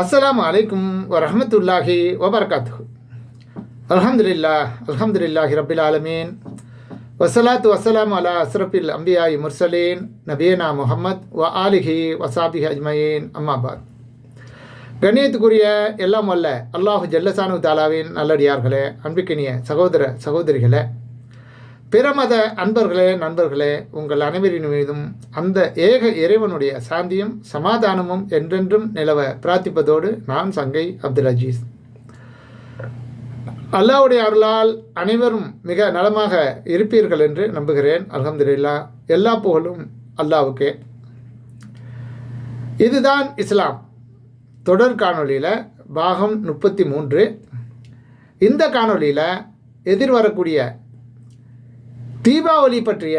அஸ்லாம் அலைக்கும் வரமத்துல்லாஹி வபர்காத்து அலமதுல்லா அலமதுல்லாஹி ரபில் ஆலமீன். வசலாத்து வசலாம் அலா அஸ்ரபில் அம்பியாய் முர்சலீன் நபீனா முஹம்மத் வ ஆலிஹி வசாபி அஜ்மயீன். அம்மாபாத் கண்ணியத்துக்குரிய எல்லாம் அல்ல அல்லாஹு ஜல்லசானு தாலாவின் நல்லடியார்களே அன்பிக்கினிய சகோதர சகோதரிகளே பிறமத அன்பர்களே நண்பர்களே உங்கள் அனைவரின் மீதும் அந்த ஏக இறைவனுடைய சாந்தியும் சமாதானமும் என்றென்றும் நிலவ பிரார்த்திப்பதோடு நான் சங்கை அப்துல் அஜீஸ் அல்லாவுடைய அருளால் அனைவரும் மிக நலமாக இருப்பீர்கள் என்று நம்புகிறேன். அலமதுல்லா எல்லா புகழும் அல்லாவுக்கே. இதுதான் இஸ்லாம். தொடர் காணொளியில் பாகம் முப்பத்தி மூன்று. இந்த காணொளியில் எதிர்வரக்கூடிய தீபாவளி பற்றிய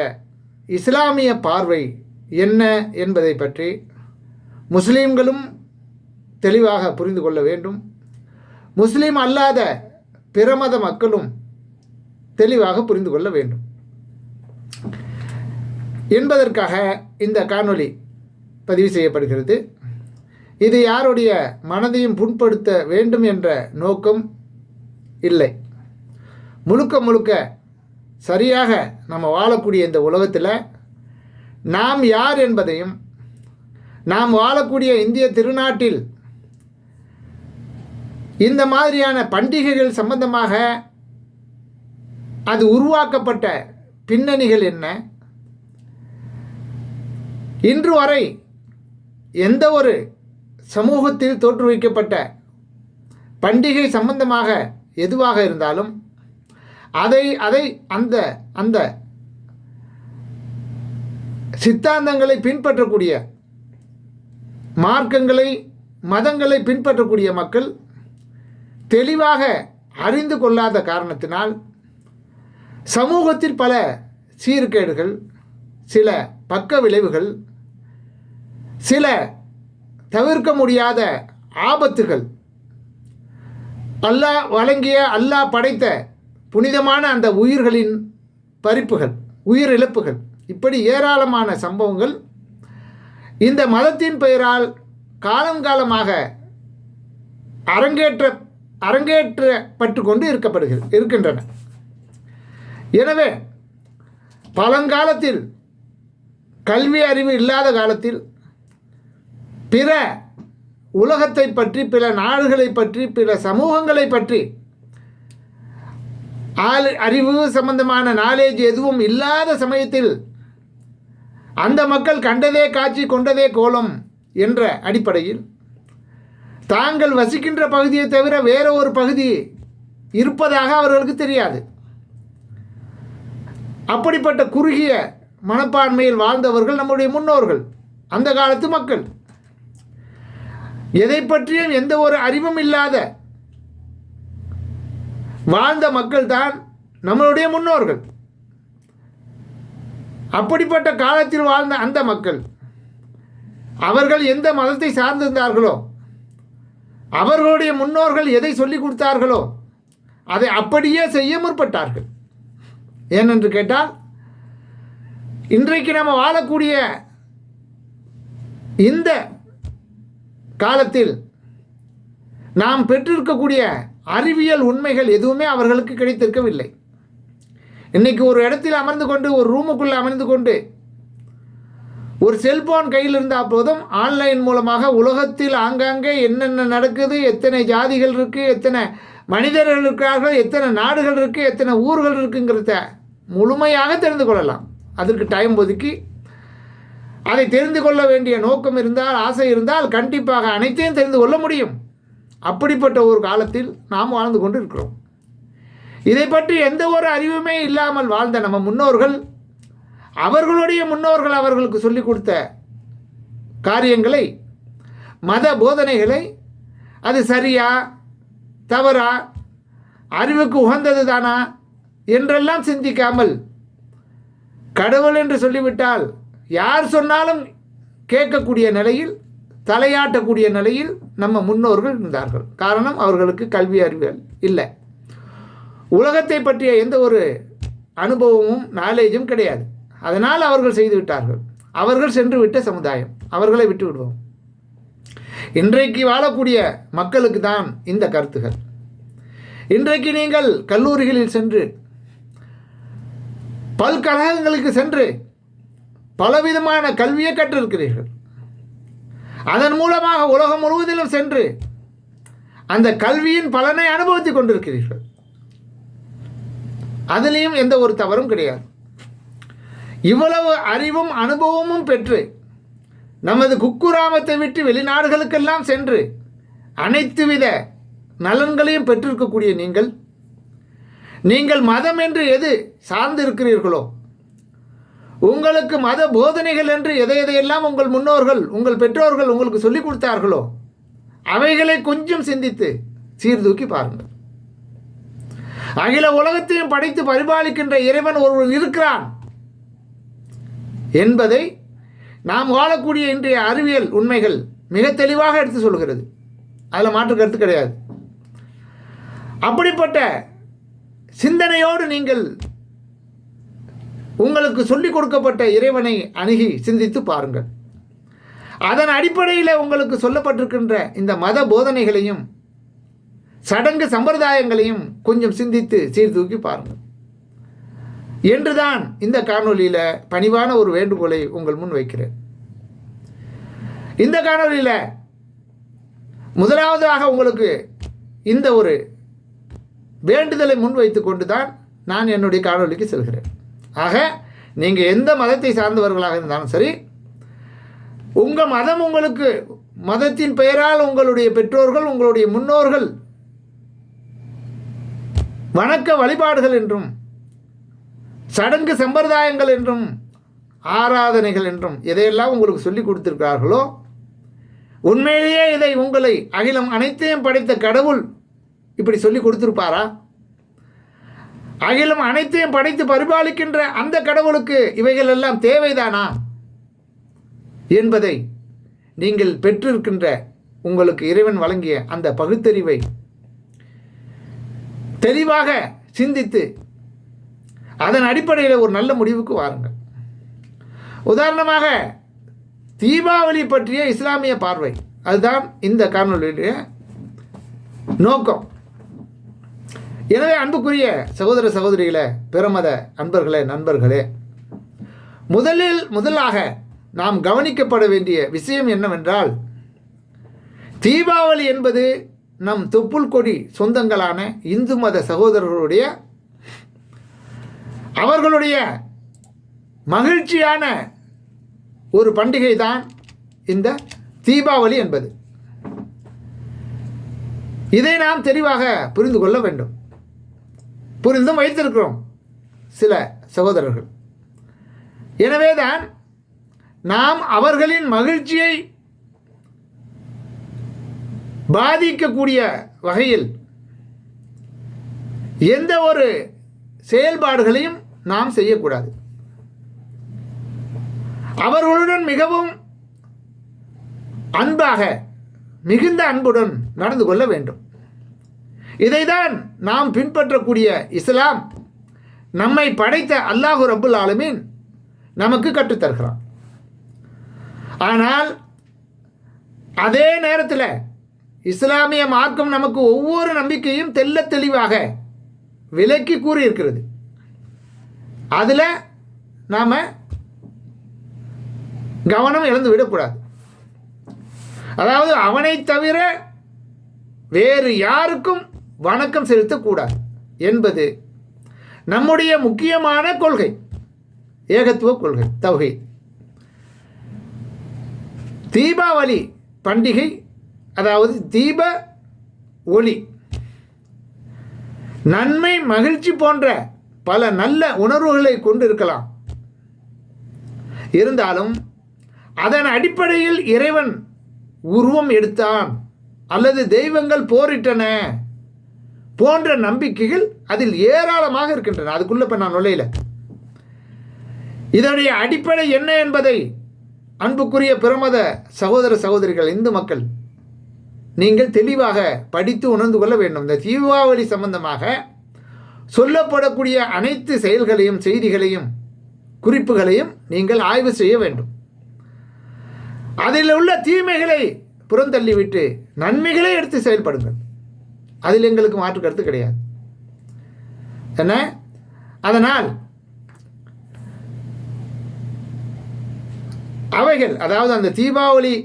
இஸ்லாமிய பார்வை என்ன என்பதை பற்றி முஸ்லீம்களும் தெளிவாக புரிந்து கொள்ள வேண்டும். முஸ்லீம் அல்லாத பிறமத மக்களும் தெளிவாக புரிந்து கொள்ள வேண்டும். என்பதற்காக இந்த காணொளி பதிவு செய்யப்படுகிறது. இது யாருடைய மனதையும் புண்படுத்த வேண்டும் என்ற நோக்கம் இல்லை. முழுக்க முழுக்க சரியாக நம்ம வாழக்கூடிய இந்த உலகத்தில் நாம் யார் என்பதையும் நாம் வாழக்கூடிய இந்திய திருநாட்டில் இந்த மாதிரியான பண்டிகைகள் சம்பந்தமாக அது உருவாக்கப்பட்ட பின்னணிகள் என்ன? இன்று வரை எந்த ஒரு சமூகத்தில் தோற்றுவிக்கப்பட்ட பண்டிகை சம்பந்தமாக எதுவாக இருந்தாலும் அதை அதை அந்த அந்த சித்தாந்தங்களை பின்பற்றக்கூடிய மார்க்கங்களை மதங்களை பின்பற்றக்கூடிய மக்கள் தெளிவாக அறிந்து கொள்ளாத காரணத்தினால் சமூகத்தில் பல சீர்கேடுகள் சில பக்க விளைவுகள் சில தவிர்க்க முடியாத ஆபத்துகள் அல்லாஹ் வழங்கிய அல்லாஹ் படைத்த புனிதமான அந்த உயிர்களின் பறிப்புகள் உயிர் இழப்புகள். இப்படி ஏராளமான சம்பவங்கள் இந்த மதத்தின் பெயரால் காலங்காலமாக அரங்கேற்ற அரங்கேற்றப்பட்டு கொண்டு இருக்கப்படுகிறது இருக்கின்றன. எனவே பழங்காலத்தில் கல்வி அறிவு இல்லாத காலத்தில் பிற உலகத்தை பற்றி பிற நாடுகளை பற்றி பிற சமூகங்களை பற்றி ஆள் அறிவு சம்பந்தமான நாலேஜ் எதுவும் இல்லாத சமயத்தில் அந்த மக்கள் கண்டதே காட்சி கொண்டதே கோலம் என்ற அடிப்படையில் தாங்கள் வசிக்கின்ற பகுதியை தவிர வேற ஒரு பகுதி இருப்பதாக அவர்களுக்கு தெரியாது. அப்படிப்பட்ட குறுகிய மனப்பான்மையில் வாழ்ந்தவர்கள் நம்முடைய முன்னோர்கள் அந்த காலத்து மக்கள். எதை பற்றியும் எந்த ஒரு அறிவும் இல்லாத வாழ்ந்த மக்கள் தான் நம்மளுடைய முன்னோர்கள். அப்படிப்பட்ட காலத்தில் வாழ்ந்த அந்த மக்கள் அவர்கள் எந்த மதத்தை சார்ந்திருந்தார்களோ அவர்களுடைய முன்னோர்கள் எதை சொல்லிக் கொடுத்தார்களோ அதை அப்படியே செய்ய முற்பட்டார்கள். ஏனென்று கேட்டால் இன்றைக்கு நம்ம வாழக்கூடிய இந்த காலத்தில் நாம் பெற்றிருக்கக்கூடிய அறிவியல் உண்மைகள் எதுவுமே அவர்களுக்கு கிடைத்திருக்கவில்லை. இன்னைக்கு ஒரு இடத்தில் அமர்ந்து கொண்டு ஒரு ரூமுக்குள்ளே அமர்ந்து கொண்டு ஒரு செல்போன் கையில் இருந்தால் போதும் ஆன்லைன் மூலமாக உலகத்தில் ஆங்காங்கே என்னென்ன நடக்குது எத்தனை ஜாதிகள் இருக்குது எத்தனை மனிதர்கள் இருக்கிறார்கள் எத்தனை நாடுகள் இருக்குது எத்தனை ஊர்கள் இருக்குங்கிறத முழுமையாக தெரிந்து கொள்ளலாம். அதற்கு டைம் ஒதுக்கி அதை தெரிந்து கொள்ள வேண்டிய நோக்கம் இருந்தால் ஆசை இருந்தால் கண்டிப்பாக அனைத்தையும் தெரிந்து கொள்ள முடியும். அப்படிப்பட்ட ஒரு காலத்தில் நாம் வாழ்ந்து கொண்டு இருக்கிறோம் இதை பற்றி எந்த ஒரு அறிவுமே இல்லாமல் வாழ்ந்த நம்ம முன்னோர்கள் அவர்களுடைய முன்னோர்கள் அவர்களுக்கு சொல்லிக் கொடுத்த காரியங்களை மத போதனைகளை அது சரியா தவறா அறிவுக்கு உகந்தது தானா என்றெல்லாம் சிந்திக்காமல் கடவுள் என்று சொல்லிவிட்டால் யார் சொன்னாலும் கேட்கக்கூடிய நிலையில் தலையாட்டக்கூடிய நிலையில் நம்ம முன்னோர்கள் இருந்தார்கள். காரணம் அவர்களுக்கு கல்வி அறிவியல் இல்லை. உலகத்தை பற்றிய எந்த ஒரு அனுபவமும் நாலேஜும் கிடையாது. அதனால் அவர்கள் செய்து விட்டார்கள். அவர்கள் சென்று விட்ட சமுதாயம். அவர்களை விட்டு விடுவோம். இன்றைக்கு வாழக்கூடிய மக்களுக்கு தான் இந்த கருத்துகள். இன்றைக்கு நீங்கள் கல்லூரிகளில் சென்று பல்கழகங்களுக்கு சென்று பலவிதமான கல்வியை கற்றிருக்கிறீர்கள். அதன் மூலமாக உலகம் முழுவதிலும் சென்று அந்த கல்வியின் பலனை அனுபவித்துக் கொண்டிருக்கிறீர்கள். அதுலேயும் எந்த ஒரு தவறும் கிடையாது. இவ்வளவு அறிவும் அனுபவமும் பெற்று நமது குக்குராமத்தை விட்டு வெளிநாடுகளுக்கெல்லாம் சென்று அனைத்து வித நலன்களையும் பெற்றிருக்கக்கூடிய நீங்கள் நீங்கள் மதம் என்று எது சார்ந்து இருக்கிறீர்களோ உங்களுக்கு மத போதனைகள் என்று எதை எதையெல்லாம் உங்கள் முன்னோர்கள் உங்கள் பெற்றோர்கள் உங்களுக்கு சொல்லிக் கொடுத்தார்களோ அவைகளை கொஞ்சம் சிந்தித்து சீர்தூக்கி பாருங்கள். அகில உலகத்தையும் படைத்து பரிபாலிக்கின்ற இறைவன் ஒருவன் இருக்கிறான் என்பதை நாம் வாழக்கூடிய இன்றைய அறிவியல் உண்மைகள் மிக தெளிவாக எடுத்து சொல்கிறது. அதில் மாற்று கருத்து கிடையாது. அப்படிப்பட்ட சிந்தனையோடு நீங்கள் உங்களுக்கு சொல்லிக் கொடுக்கப்பட்ட இறைவனை அணுகி சிந்தித்து பாருங்கள். அதன் அடிப்படையில் உங்களுக்கு சொல்லப்பட்டிருக்கின்ற இந்த மத போதனைகளையும் சடங்கு சம்பிரதாயங்களையும் கொஞ்சம் சிந்தித்து சீர்தூக்கி பாருங்கள். என்றுதான் இந்த காணொலியில் பணிவான ஒரு வேண்டுகோளை உங்கள் முன் வைக்கிறேன். இந்த காணொலியில் முதலாவதாக உங்களுக்கு இந்த ஒரு வேண்டுதலை முன்வைத்து கொண்டு தான் நான் என்னுடைய காணொளிக்கு செல்கிறேன். ஆக நீங்கள் எந்த மதத்தை சார்ந்தவர்களாக இருந்தாலும் சரி உங்கள் மதம் உங்களுக்கு மதத்தின் பெயரால் உங்களுடைய பெற்றோர்கள் உங்களுடைய முன்னோர்கள் வணக்க வழிபாடுகள் என்றும் சடங்கு சம்பிரதாயங்கள் என்றும் ஆராதனைகள் என்றும் எதையெல்லாம் உங்களுக்கு சொல்லி கொடுத்திருக்கிறார்களோ உண்மையிலேயே இதை உங்களை அகிலம் அனைத்தையும் படைத்த கடவுள் இப்படி சொல்லி கொடுத்துருப்பாரா? அகிலும் அனைத்தையும் படைத்து பரிபாலிக்கின்ற அந்த கடவுளுக்கு இவைகள் எல்லாம் தேவைதானா? என்பதை நீங்கள் பெற்றிருக்கின்ற உங்களுக்கு இறைவன் வழங்கிய அந்த பகுத்தறிவை தெளிவாக சிந்தித்து அதன் அடிப்படையில் ஒரு நல்ல முடிவுக்கு வாருங்கள். உதாரணமாக தீபாவளி பற்றிய இஸ்லாமிய பார்வை. அதுதான் இந்த காணொலியுடைய நோக்கம். எனவே அன்புக்குரிய சகோதர சகோதரிகளே பிரமத அன்பர்களே நண்பர்களே முதலில் முதலாக நாம் கவனிக்கப்பட வேண்டிய விஷயம் என்னவென்றால் தீபாவளி என்பது நம் தொப்புள் கொடி சொந்தங்களான இந்து மத சகோதரர்களுடைய அவர்களுடைய மகிழ்ச்சியான ஒரு பண்டிகை தான் இந்த தீபாவளி என்பது. இதை நாம் தெளிவாக புரிந்து கொள்ள வேண்டும். புரிந்தும் வைத்திருக்கிறோம் சில சகோதரர்கள். எனவேதான் நாம் அவர்களின் மகிழ்ச்சியை பாதிக்கக்கூடிய வகையில் எந்த ஒரு செயல்பாடுகளையும் நாம் செய்யக்கூடாது. அவர்களுடன் மிகவும் அன்பாக மிகுந்த அன்புடன் நடந்து கொள்ள வேண்டும். இதைதான் நாம் பின்பற்றக்கூடிய இஸ்லாம். நம்மை படைத்த அல்லாஹு ரபுல் ஆலமீன் நமக்கு கற்றுத்தருகிறான். ஆனால் அதே நேரத்தில் இஸ்லாமிய மார்க்கம் நமக்கு ஒவ்வொரு நம்பிக்கையும் தெல்ல தெளிவாக விலக்கி கூறியிருக்கிறது. அதில் நாம் கவனம் இழந்து விடக்கூடாது. அதாவது அவனை தவிர வேறு யாருக்கும் வணக்கம் செலுத்தக்கூடாது என்பது நம்முடைய முக்கியமான கொள்கை. ஏகத்துவ கொள்கை தவகை தீபாவளி பண்டிகை அதாவது தீப ஒளி. நன்மை மகிழ்ச்சி போன்ற பல நல்ல உணர்வுகளை கொண்டிருக்கலாம். இருந்தாலும் அதன் அடிப்படையில் இறைவன் உருவம் எடுத்தான் அல்லது தெய்வங்கள் போரிட்டன. போன்ற நம்பிக்கைகள் அதில் ஏராளமாக இருக்கின்றன. அதுக்குள்ள இப்போ நான் நுழையில. இதனுடைய அடிப்படை என்ன என்பதை அன்புக்குரிய பிரமத சகோதர சகோதரிகள் இந்து மக்கள் நீங்கள் தெளிவாக படித்து உணர்ந்து கொள்ள வேண்டும். இந்த தீபாவளி சம்பந்தமாக சொல்லப்படக்கூடிய அனைத்து செயல்களையும் செய்திகளையும் குறிப்புகளையும் நீங்கள் ஆய்வு செய்ய வேண்டும். அதில் உள்ள தீமைகளை புறந்தள்ளிவிட்டு நன்மைகளை எடுத்து செயல்படுங்கள். அதில் எங்களுக்கு மாற்று கருத்து கிடையாது. என்ன? அதனால் அவைகள் அதாவது அந்த தீபாவளி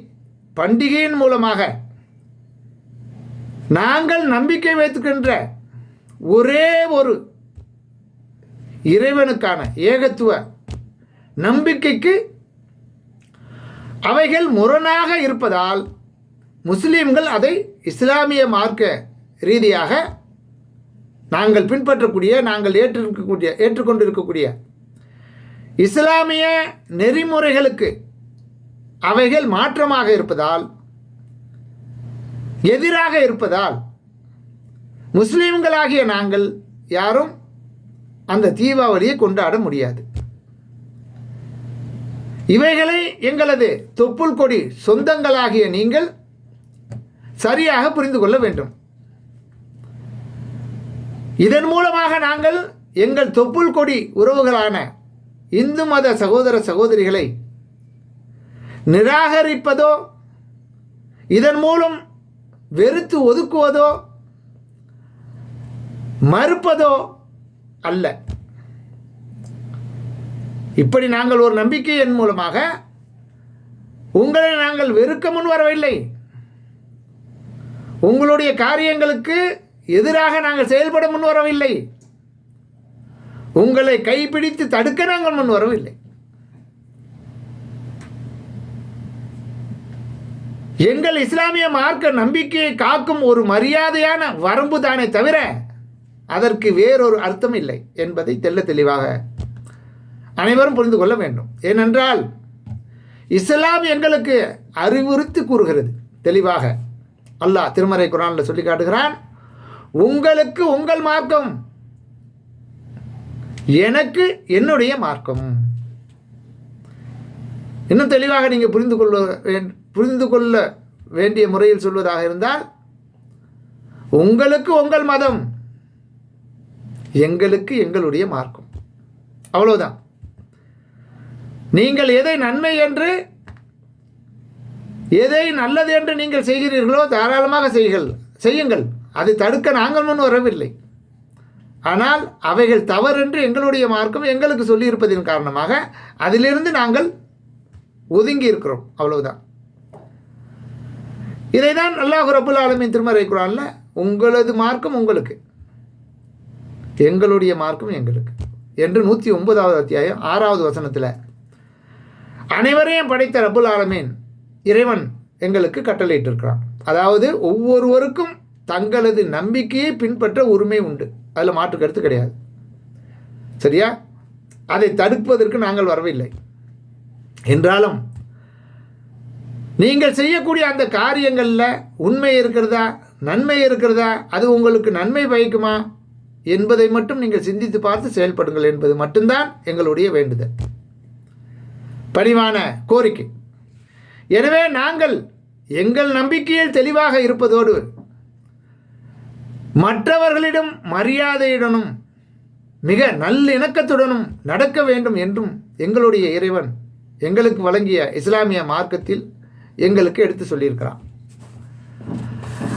பண்டிகையின் மூலமாக நாங்கள் நம்பிக்கை வைத்துக்கின்ற ஒரே ஒரு இறைவனுக்கான ஏகத்துவ நம்பிக்கைக்கு அவைகள் முரணாக இருப்பதால் முஸ்லீம்கள் அதை இஸ்லாமிய மார்க்க ரீதியாக நாங்கள் பின்பற்றக்கூடிய நாங்கள் ஏற்றிருக்கக்கூடிய ஏற்றுக்கொண்டிருக்கக்கூடிய இஸ்லாமிய நெறிமுறைகளுக்கு அவைகள் மாற்றமாக இருப்பதால் எதிராக இருப்பதால் முஸ்லீம்களாகிய நாங்கள் யாரும் அந்த தீபாவளியை கொண்டாட முடியாது. இவைகளை எங்களது தொப்புள் கொடி சொந்தங்களாகிய நீங்கள் சரியாக புரிந்து கொள்ள வேண்டும். இதன் மூலமாக நாங்கள் எங்கள் தொப்புள் கொடி உறவுகளான இந்து மத சகோதர சகோதரிகளை நிராகரிப்பதோ இதன் மூலம் வெறுத்து ஒதுக்குவதோ மறுப்பதோ அல்ல. இப்படி நாங்கள் ஒரு நம்பிக்கையின் மூலமாக உங்களை நாங்கள் வெறுக்க முன் வரவில்லை உங்களுடைய காரியங்களுக்கு எதிராக நாங்கள் செயல்பட முன் வரவில்லை உங்களை கைப்பிடித்து தடுக்க நாங்கள் முன் வரவில்லை எங்கள் இஸ்லாமிய மார்க்க நம்பிக்கையை காக்கும் ஒரு மரியாதையான வரம்பு தானே தவிர அதற்கு வேறொரு அர்த்தம் இல்லை என்பதை தெல்ல தெளிவாக அனைவரும் புரிந்து கொள்ள வேண்டும். ஏனென்றால் இஸ்லாம் எங்களுக்கு அறிவுறுத்தி கூறுகிறது. தெளிவாக. அல்லாஹ் திருமறை குரானில் சொல்லி காட்டுகிறான் உங்களுக்கு உங்கள் மார்க்கம். எனக்கு என்னுடைய மார்க்கம். இன்னும் தெளிவாக நீங்கள் புரிந்து கொள்ள வேண்- புரிந்து கொள்ள வேண்டிய முறையில் சொல்வதாக இருந்தால் உங்களுக்கு உங்கள் மதம் எங்களுக்கு எங்களுடைய மார்க்கம். அவ்வளவுதான். நீங்கள் எதை நன்மை என்று எதை நல்லது என்று நீங்கள் செய்கிறீர்களோ தாராளமாக செய்கள் செய்யுங்கள். அதை தடுக்க நாங்கள் முன் வரவில்லை. ஆனால் அவைகள் தவறென்று எங்களுடைய மார்க்கம் எங்களுக்கு சொல்லியிருப்பதின் காரணமாக அதிலிருந்து நாங்கள் ஒதுங்கி இருக்கிறோம். அவ்வளவுதான். இதை தான் அல்லாஹ் ரபுல் ஆலமின் திருமறை குரான்ல உங்களது மார்க்கம் உங்களுக்கு. எங்களுடைய மார்க்கம் எங்களுக்கு. என்று நூற்றி ஒன்பதாவது அத்தியாயம் ஆறாவது வசனத்தில் அனைவரையும் படைத்த ரபுல் ஆலமீன் இறைவன் எங்களுக்கு கட்டளையிட்டிருக்கிறான். அதாவது ஒவ்வொருவருக்கும் தங்களது நம்பிக்கையை பின்பற்ற உரிமை உண்டு. அதில் மாற்று கருத்து கிடையாது. சரியா? அதை தடுப்பதற்கு நாங்கள் வரவில்லை. என்றாலும் நீங்கள் செய்யக்கூடிய அந்த காரியங்களில் உண்மை இருக்கிறதா? நன்மை இருக்கிறதா? அது உங்களுக்கு நன்மை பயக்குமா? என்பதை மட்டும் நீங்கள் சிந்தித்து பார்த்து செயல்படுங்கள் என்பது மட்டும்தான் எங்களுடைய வேண்டுதல். பணிவான கோரிக்கை. எனவே நாங்கள் எங்கள் நம்பிக்கையில் தெளிவாக இருப்பதோடு மற்றவர்களிடம் மரியாதையுடனும் மிக நல்லிணக்கத்துடனும் நடக்க வேண்டும் என்றும் எங்களுடைய இறைவன் எங்களுக்கு வழங்கிய இஸ்லாமிய மார்க்கத்தில் எங்களுக்கு எடுத்து சொல்லியிருக்கிறான்.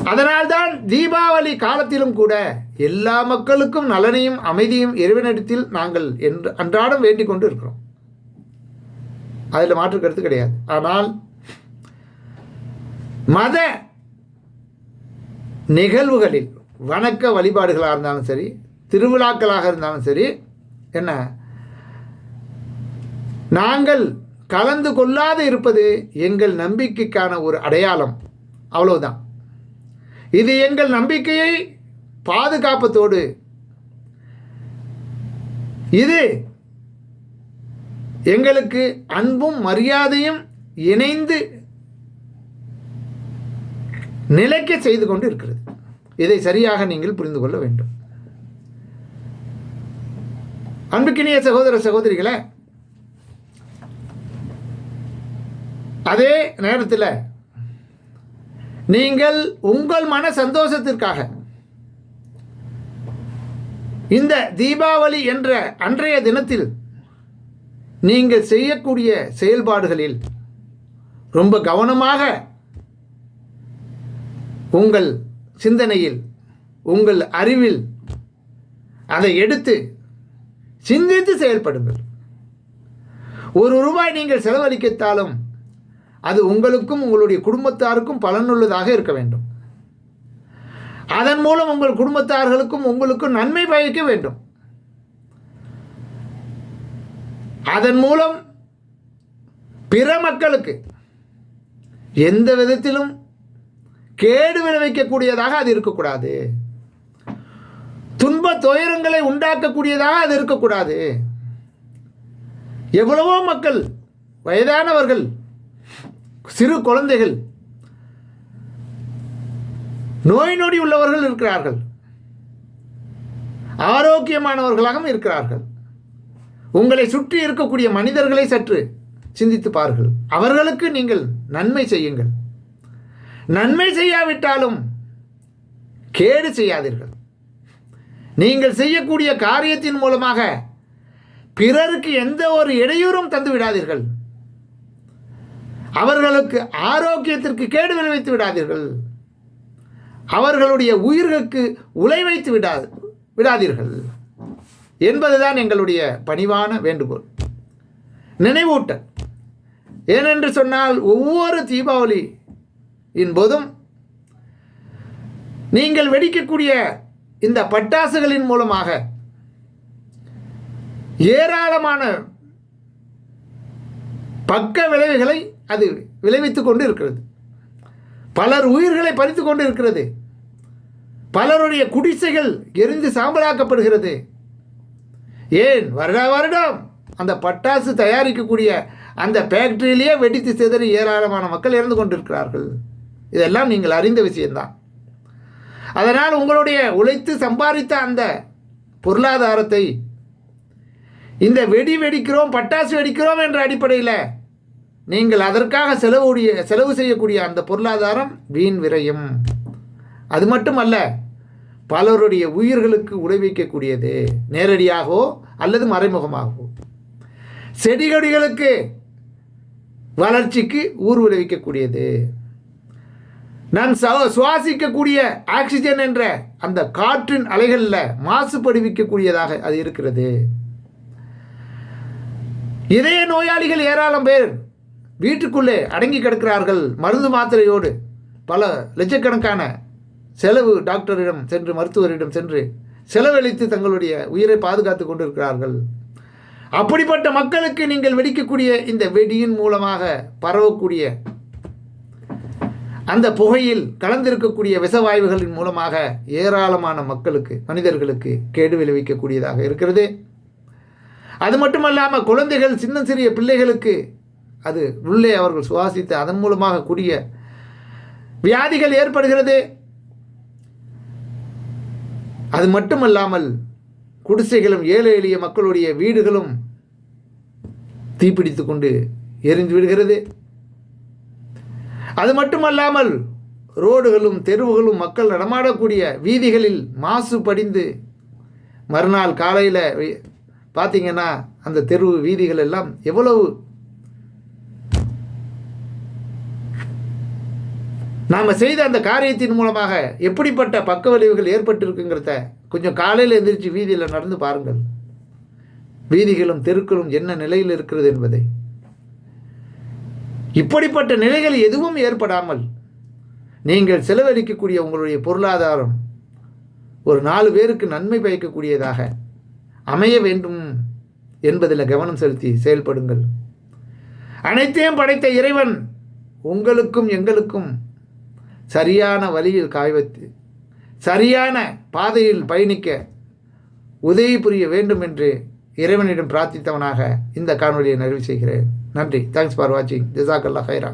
அதனால்தான் தீபாவளி காலத்திலும் கூட எல்லா மக்களுக்கும் நலனையும் அமைதியும் இறைவனிடத்தில் நாங்கள் என்று அன்றாடம் வேண்டிக் கொண்டு இருக்கிறோம். அதில் மாற்று கருத்து கிடையாது. ஆனால் மத நிகழ்வுகளில் வணக்க வழிபாடுகளாக இருந்தாலும் சரி திருவிழாக்களாக இருந்தாலும் சரி என்ன? நாங்கள் கலந்து கொள்ளாது இருப்பது எங்கள் நம்பிக்கைக்கான ஒரு அடையாளம். அவ்வளவுதான். இது எங்கள் நம்பிக்கையை பாதுகாப்பத்தோடு இது எங்களுக்கு அன்பும் மரியாதையும் இணைந்து நிலைக்க செய்து கொண்டு இருக்கிறது. இதை சரியாக நீங்கள் புரிந்து கொள்ள வேண்டும். அன்புக்கினிய சகோதர சகோதரிகளை அதே நேரத்தில் நீங்கள் உங்கள் மன சந்தோஷத்திற்காக இந்த தீபாவளி என்ற அன்றைய தினத்தில் நீங்கள் செய்யக்கூடிய செயல்பாடுகளில் ரொம்ப கவனமாக உங்கள் சிந்தனையில் உங்கள் அறிவில் அதை எடுத்து சிந்தித்து செயல்படுங்கள். ஒரு ரூபாய் நீங்கள் செலவழிக்கத்தாலும் அது உங்களுக்கும் உங்களுடைய குடும்பத்தாருக்கும் பலனுள்ளதாக இருக்க வேண்டும். அதன் மூலம் உங்கள் குடும்பத்தார்களுக்கும் உங்களுக்கும் நன்மை பயக்க வேண்டும். அதன் மூலம் பிற மக்களுக்கு எந்த விதத்திலும் கேடு விளைவிக்கக்கூடியதாக அது இருக்கக்கூடாது. துன்ப துயரங்களை உண்டாக்கக்கூடியதாக அது இருக்கக்கூடாது. எவ்வளவோ மக்கள் வயதானவர்கள் சிறு குழந்தைகள் நோய் நொடி உள்ளவர்கள் இருக்கிறார்கள். ஆரோக்கியமானவர்களாகவும் இருக்கிறார்கள். உங்களை சுற்றி இருக்கக்கூடிய மனிதர்களை சற்று சிந்தித்து பாருங்கள். அவர்களுக்கு நீங்கள் நன்மை செய்யுங்கள். நன்மை செய்யாவிட்டாலும் கேடு செய்யாதீர்கள். நீங்கள் செய்யக்கூடிய காரியத்தின் மூலமாக பிறருக்கு எந்த ஒரு இடையூறும் தந்து விடாதீர்கள். அவர்களுக்கு ஆரோக்கியத்திற்கு கேடு விளைவித்து விடாதீர்கள். அவர்களுடைய உயிர்களுக்கு உலை வைத்து விடா விடாதீர்கள். என்பதுதான் எங்களுடைய பணிவான வேண்டுகோள். நினைவூட்டல். ஏனென்று சொன்னால் ஒவ்வொரு தீபாவளி என்பதும் நீங்கள் வெடிக்கக்கூடிய இந்த பட்டாசுகளின் மூலமாக ஏராளமான பக்க விளைவுகளை அது விளைவித்துக் கொண்டு இருக்கிறது பலர் உயிர்களை பறித்து கொண்டு இருக்கிறது பலருடைய குடிசைகள் எரிந்து சாம்பலாக்கப்படுகிறது. ஏன்? வருடா வருடம் அந்த பட்டாசு தயாரிக்கக்கூடிய அந்த ஃபேக்ட்ரியிலேயே வெடித்து சிதறி ஏராளமான மக்கள் இறந்து கொண்டிருக்கிறார்கள். இதெல்லாம் நீங்கள் அறிந்த விஷயம்தான். அதனால் உங்களுடைய உழைத்து சம்பாதித்த அந்த பொருளாதாரத்தை இந்த வெடி வெடிக்கிறோம் பட்டாசு வெடிக்கிறோம் என்ற அடிப்படையில் நீங்கள் அதற்காக செலவுடைய செலவு செய்யக்கூடிய அந்த பொருளாதாரம் வீண் விரையும். அது மட்டுமல்ல பலருடைய உயிர்களுக்கு உழைவிக்கக்கூடியது நேரடியாகவோ அல்லது மறைமுகமாகவோ. செடிகொடிகளுக்கு வளர்ச்சிக்கு ஊர் விளைவிக்கக்கூடியது நான் சுவாசிக்கக்கூடிய ஆக்சிஜன் என்ற அந்த காற்றின் அலைகளில் மாசுபடுவிக்கக்கூடியதாக அது இருக்கிறது. இதய நோயாளிகள் ஏராளம் பேர் வீட்டுக்குள்ளே அடங்கி கிடக்கிறார்கள் மருந்து மாத்திரையோடு. பல லட்சக்கணக்கான செலவு டாக்டரிடம் சென்று மருத்துவரிடம் சென்று செலவழித்து தங்களுடைய உயிரை பாதுகாத்து கொண்டிருக்கிறார்கள். அப்படிப்பட்ட மக்களுக்கு நீங்கள் வெடிக்கக்கூடிய இந்த வெடியின் மூலமாக பரவக்கூடிய அந்த புகையில் கலந்திருக்கக்கூடிய விஷவாயுகளின் மூலமாக ஏராளமான மக்களுக்கு மனிதர்களுக்கு கேடு விளைவிக்கக்கூடியதாக இருக்கிறது. அது மட்டுமல்லாமல் குழந்தைகள் சின்ன சிறிய பிள்ளைகளுக்கு அது உள்ளே அவர்கள் சுவாசித்து அதன் மூலமாக கூடிய வியாதிகள் ஏற்படுகிறது. அது மட்டுமல்லாமல் குடிசைகளும் ஏழை எளிய மக்களுடைய வீடுகளும் தீப்பிடித்து கொண்டு எரிந்து விடுகிறது. அது மட்டுமல்லாமல் ரோடுகளும் தெருவுகளும் மக்கள் நடமாடக்கூடிய வீதிகளில் மாசு படிந்து மறுநாள் காலையில் பார்த்தீங்கன்னா அந்த தெரு வீதிகள் எல்லாம் எவ்வளவு நாம் செய்த அந்த காரியத்தின் மூலமாக எப்படிப்பட்ட பக்க விளைவுகள் ஏற்பட்டிருக்குங்கிறத கொஞ்சம் காலையில் எந்திரிச்சு வீதியில் நடந்து பாருங்கள். வீதிகளும் தெருக்களும் என்ன நிலையில் இருக்கிறது என்பதை. இப்படிப்பட்ட நிலைகள் எதுவும் ஏற்படாமல் நீங்கள் செலவழிக்கக்கூடிய உங்களுடைய பொருளாதாரம் ஒரு நாலு பேருக்கு நன்மை பயக்கக்கூடியதாக அமைய வேண்டும் என்பதில் கவனம் செலுத்தி செயல்படுங்கள். அனைத்தையும் படைத்த இறைவன் உங்களுக்கும் எங்களுக்கும் சரியான வழியில் காய்வத்து சரியான பாதையில் பயணிக்க உதவி புரிய வேண்டும் என்று இறைவனிடம் பிரார்த்தித்தவனாக இந்த காணொலியை நிறைவு செய்கிறேன். நன்றி தேங்க்ஸ் ஃபார் வாட்சிங் ஜிசாக் அல்லா ஹைரா